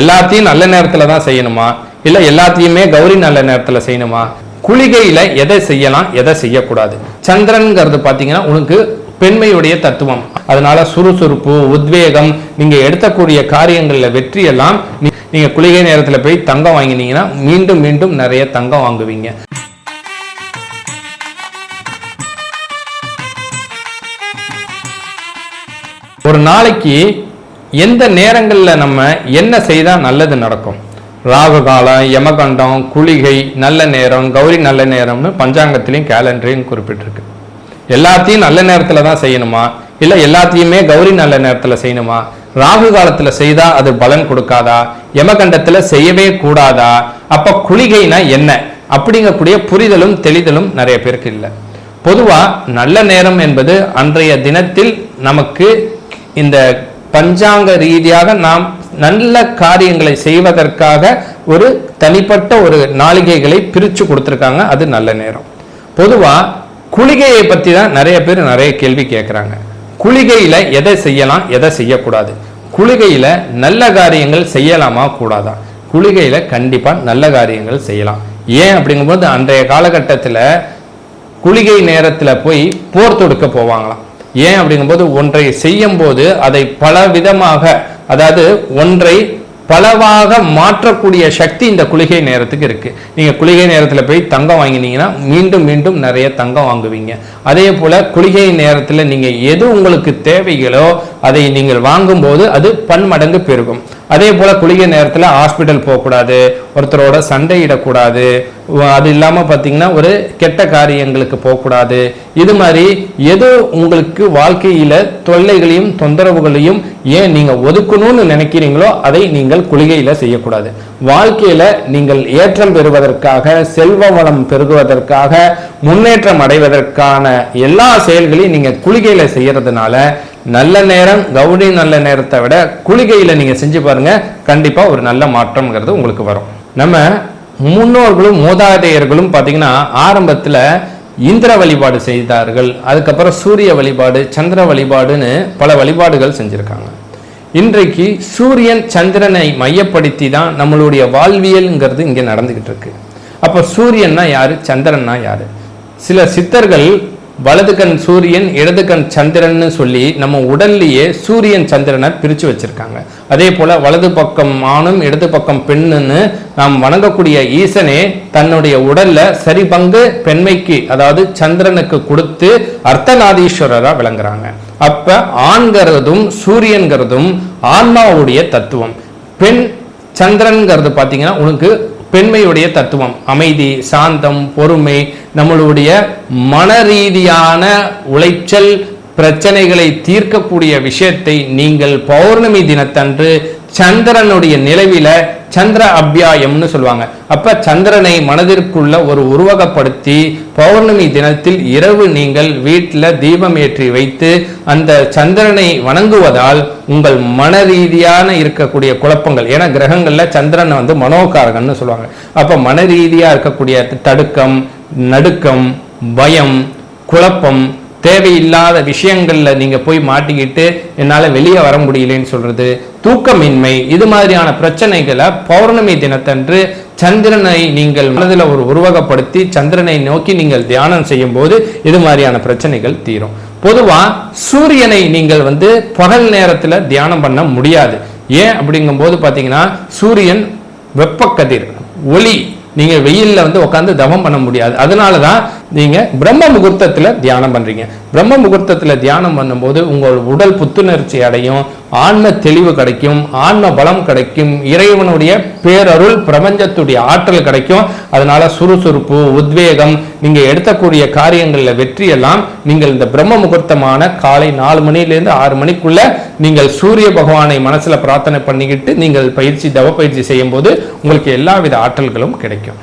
எல்லாத்தையும் நல்ல நேரத்துல தான் செய்யணுமா? இல்ல எல்லாத்தையுமே கௌரி நல்ல நேரத்துல செய்யணுமா? குளிகையில எதை செய்யலாம் எதை செய்யக்கூடாது? சந்திரன்ங்கிறது பாத்தீங்கன்னா உனக்கு பெண்மையுடைய தத்துவம். அதனால சுறுசுறுப்பு உத்வேகம் நீங்க எடுத்தக்கூடிய காரியங்கள்ல வெற்றி எல்லாம் நீங்க குளிகை நேரத்துல போய் தங்கம் வாங்கினீங்கன்னா மீண்டும் மீண்டும் நிறைய தங்கம் வாங்குவீங்க. ஒரு நாளைக்கு எந்த நேரங்களில் நம்ம என்ன செய்தால் நல்லது நடக்கும்? ராகு காலம் யமகண்டம் குளிகை நல்ல நேரம் கௌரி நல்ல நேரம்னு பஞ்சாங்கத்திலையும் கேலண்டரையும் குறிப்பிட்டிருக்கு. எல்லாத்தையும் நல்ல நேரத்தில் தான் செய்யணுமா? இல்லை எல்லாத்தையுமே கௌரி நல்ல நேரத்தில் செய்யணுமா? ராகு காலத்தில் செய்தால் அது பலன் கொடுக்காதா? யமகண்டத்தில் செய்யவே கூடாதா? அப்போ குளிகைனா என்ன? அப்படிங்கக்கூடிய புரிதலும் தெளிதலும் நிறைய பேருக்கு இல்லை. பொதுவாக நல்ல நேரம் என்பது அன்றைய தினத்தில் நமக்கு இந்த பஞ்சாங்க ரீதியாக நாம் நல்ல காரியங்களை செய்வதற்காக ஒரு தனிப்பட்ட ஒரு நாளிகைகளை பிரித்து கொடுத்துருக்காங்க. அது நல்ல நேரம். பொதுவாக குளிகையை பற்றி தான் நிறைய பேர் நிறைய கேள்வி கேட்குறாங்க குளிகையில் எதை செய்யலாம் எதை செய்யக்கூடாது? குளிகையில் நல்ல காரியங்கள் செய்யலாமா கூடாதா? குளிகையில் கண்டிப்பாக நல்ல காரியங்கள் செய்யலாம். ஏன் அப்படிங்கும்போது அன்றைய காலகட்டத்தில் குளிகை நேரத்தில் போய் போர் தொடுக்க போவாங்களாம். ஏன் அப்படிங்கும்போது ஒன்றை செய்யும் போது அதை பல விதமாக அதாவது ஒன்றை பலவாக மாற்றக்கூடிய சக்தி இந்த குளிகை நேரத்துக்கு இருக்கு. நீங்க குளிகை நேரத்தில் போய் தங்கம் வாங்கினீங்கன்னா மீண்டும் மீண்டும் நிறைய தங்கம் வாங்குவீங்க. அதே போல குளிகை நேரத்தில் நீங்க எது உங்களுக்கு தேவைகளோ அதை நீங்கள் வாங்கும்போது அது பன்மடங்கு பெருகும். அதே போல் குளிகை நேரத்தில் ஹாஸ்பிட்டல் போகக்கூடாது ஒருத்தரோட சண்டையிடக்கூடாது அது இல்லாமல் பார்த்தீங்கன்னா ஒரு கெட்ட காரியங்களுக்கு போகக்கூடாது. இது மாதிரி எது உங்களுக்கு வாழ்க்கையில் தொல்லைகளையும் தொந்தரவுகளையும் ஏன் நீங்கள் ஒதுக்கணும்னு நினைக்கிறீங்களோ அதை நீங்கள் குளிகையில் செய்யக்கூடாது. வாழ்க்கையில் நீங்கள் ஏற்றம் பெறுவதற்காக செல்வ வளம் பெருகுவதற்காக முன்னேற்றம் அடைவதற்கான எல்லா செயல்களையும் நீங்க குளிகையில செய்யறதுனால நல்ல நேரம் கவுனி நல்ல நேரத்தை விட குளிகையில நீங்க செஞ்சு பாருங்க. கண்டிப்பா ஒரு நல்ல மாற்றம்ங்கிறது உங்களுக்கு வரும். நம்ம முன்னோர்களும் மூதாதையர்களும் பாத்தீங்கன்னா ஆரம்பத்துல இந்திர வழிபாடு செய்தார்கள். அதுக்கப்புறம் சூரிய வழிபாடு சந்திர வழிபாடுன்னு பல வழிபாடுகள் செஞ்சிருக்காங்க. இன்றைக்கு சூரியன் சந்திரனை மையப்படுத்தி தான் நம்மளுடைய வாழ்வியல்ங்கிறது இங்கே நடந்துகிட்டு இருக்கு. அப்போ சூரியன்னா யாரு? சந்திரன்னா யாரு? சில சித்தர்கள் வலது கண் சூரியன் இடது கண் சந்திரன்னு சொல்லி நம்ம உடல்லையே சூரியன் சந்திரனை பிரிச்சு வச்சிருக்காங்க. அதே போல வலது பக்கம் ஆணும் இடது பக்கம் பெண்ணுன்னு நாம் வணங்கக்கூடிய ஈசனே தன்னுடைய உடல்ல சரி பங்கு பெண்மைக்கு அதாவது சந்திரனுக்கு கொடுத்து அர்த்தநாதீஸ்வரரா விளங்குறாங்க. அப்ப ஆண்கிறதும் சூரியன்கிறதும் ஆன்மாவுடைய தத்துவம். பெண் சந்திரன்கிறது பார்த்தீங்கன்னா உனக்கு பெண்மையுடைய தத்துவம் அமைதி சாந்தம் பொறுமை நம்மளுடைய மன ரீதியான உளைச்சல் பிரச்சனைகளை தீர்க்கக்கூடிய விஷயத்தை நீங்கள் பௌர்ணமி தினத்தன்று சந்திரனுடைய நிலவில சந்திர அபியாயம்னு சொல்லுவாங்க. அப்ப சந்திரனை மனதிற்குள்ள ஒரு உருவகப்படுத்தி பௌர்ணமி தினத்தில் இரவு நீங்கள் வீட்டில் தீபம் ஏற்றி வைத்து அந்த சந்திரனை வணங்குவதால் உங்கள் மன ரீதியான இருக்கக்கூடிய குழப்பங்கள். ஏன்னா கிரகங்கள்ல சந்திரனை வந்து மனோகாரகன்னு சொல்லுவாங்க. அப்ப மன ரீதியா இருக்கக்கூடிய தடுக்கம் நடுக்கம் பயம் குழப்பம் தேவையில்லாத விஷயங்களில் நீங்கள் போய் மாட்டிக்கிட்டு என்னால் வெளியே வர முடியலன்னு சொல்கிறது தூக்கமின்மை இது மாதிரியான பிரச்சனைகளை பௌர்ணமி தினத்தன்று சந்திரனை நீங்கள் மனதில் ஒரு உருவகப்படுத்தி சந்திரனை நோக்கி நீங்கள் தியானம் செய்யும் போது இது மாதிரியான பிரச்சனைகள் தீரும். பொதுவாக சூரியனை நீங்கள் வந்து பகல் நேரத்தில் தியானம் பண்ண முடியாது. ஏன் அப்படிங்கும்போது பார்த்தீங்கன்னா சூரியன் வெப்பக்கதிர் ஒளி நீங்கள் வெயில்ல வந்து உட்காந்து தவம் பண்ண முடியாது. அதனால தான் நீங்கள் பிரம்ம முகூர்த்தத்தில் தியானம் பண்ணுறீங்க பிரம்ம முகூர்த்தத்தில் தியானம் பண்ணும்போது உங்கள் உடல் புத்துணர்ச்சி அடையும் ஆன்ம தெளிவு கிடைக்கும் ஆன்ம பலம் கிடைக்கும் இறைவனுடைய பேரருள் பிரபஞ்சத்துடைய ஆற்றல் கிடைக்கும். அதனால சுறுசுறுப்பு உத்வேகம் நீங்க எடுத்தக்கூடிய காரியங்களில் வெற்றியெல்லாம் நீங்கள் இந்த பிரம்ம முகூர்த்தமான காலை நாலு மணிலேருந்து ஆறு மணிக்குள்ள நீங்கள் சூரிய பகவானை மனசுல பிரார்த்தனை பண்ணிக்கிட்டு நீங்கள் பயிற்சி தவ பயிற்சி செய்யும் போது உங்களுக்கு எல்லாவித ஆற்றல்களும் கிடைக்கும்.